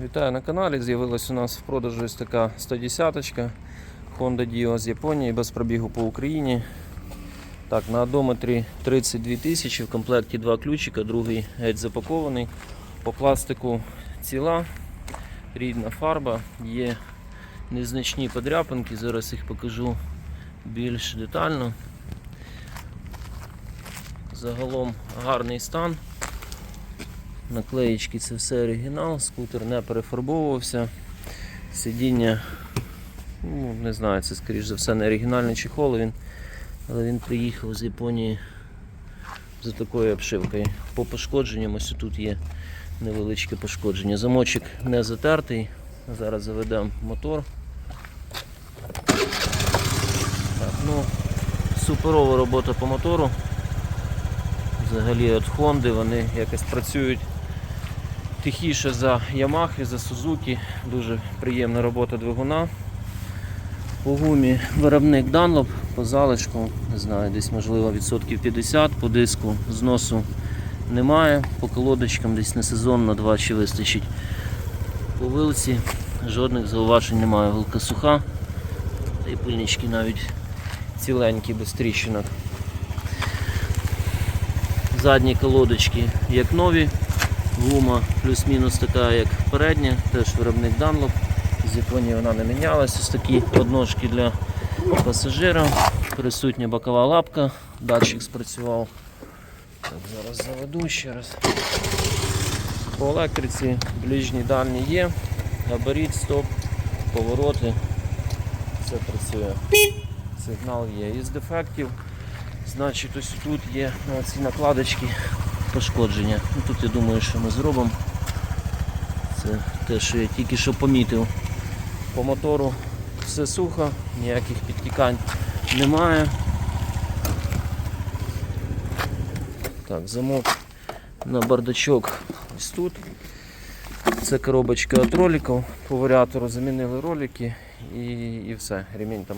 Вітаю на каналі. З'явилась у нас в продажу ось така 110-ка Honda Dio з Японії без пробігу по Україні. Так, на одометрі 32 тисячі, в комплекті два ключика, другий геть запакований. По пластику ціла, рідна фарба, є незначні подряпинки, зараз їх покажу більш детально. Загалом гарний стан. Наклеїчки це все оригінал, скутер не перефарбовувався. Сидіння, ну, не знаю, це скоріш за все не оригінальний чехол, він, але він приїхав з Японії за такою обшивкою. По пошкодженням ось тут є невеличке пошкодження. Замочок не затертий. Зараз заведемо мотор. Так, ну, суперова робота по мотору. Взагалі от Honda вони якось працюють тихіше за Yamaha, за Suzuki. Дуже приємна робота двигуна. По гумі виробник Dunlop, по залишку, не знаю, десь можливо відсотків 50, по диску зносу немає, по колодочкам десь на сезон на 2 чи вистачить. По вилці жодних зауважень немає. Вилка суха, та й пильнички навіть ціленькі, без тріщинок. Задні колодочки як нові, гума плюс-мінус така, як передня, теж виробник Dunlop. З Японії вона не мінялась. Ось такі подножки для пасажира, присутня бокова лапка, датчик спрацював. Так, Зараз заведу ще раз. По електриці ближній дальній є, габарит, стоп, повороти. Все працює. Сигнал є. Із дефектів Значить, ось тут є ці накладочки пошкодження. Ну, тут я думаю, що ми зробимо. Це те, що я тільки що помітив. По мотору все сухо, ніяких підтікань немає. Так, замок на бардачок ось тут. Це коробочка від роликів. По варіатору замінили ролики і, і все. Ремінь там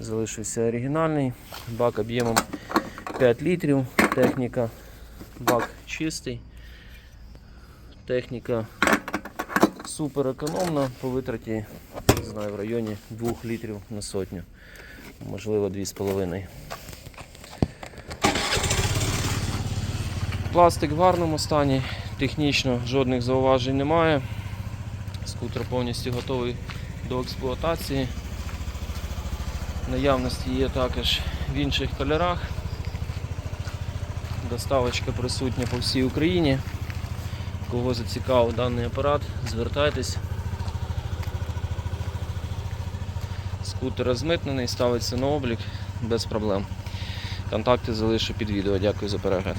залишився оригінальний. Бак об'ємом 5 літрів. Техніка, бак чистий. Техніка супер економна по витраті не знаю, в районі 2 літрів на сотню, можливо 2,5. Пластик в гарному стані, технічно жодних зауважень немає. Скутер повністю готовий до експлуатації. Наявності є також в інших кольорах. Доставочка присутня по всій Україні. Кого зацікавив даний апарат, звертайтесь. Скутер розмитнений, ставиться на облік без проблем. Контакти залишу під відео. Дякую за перегляд.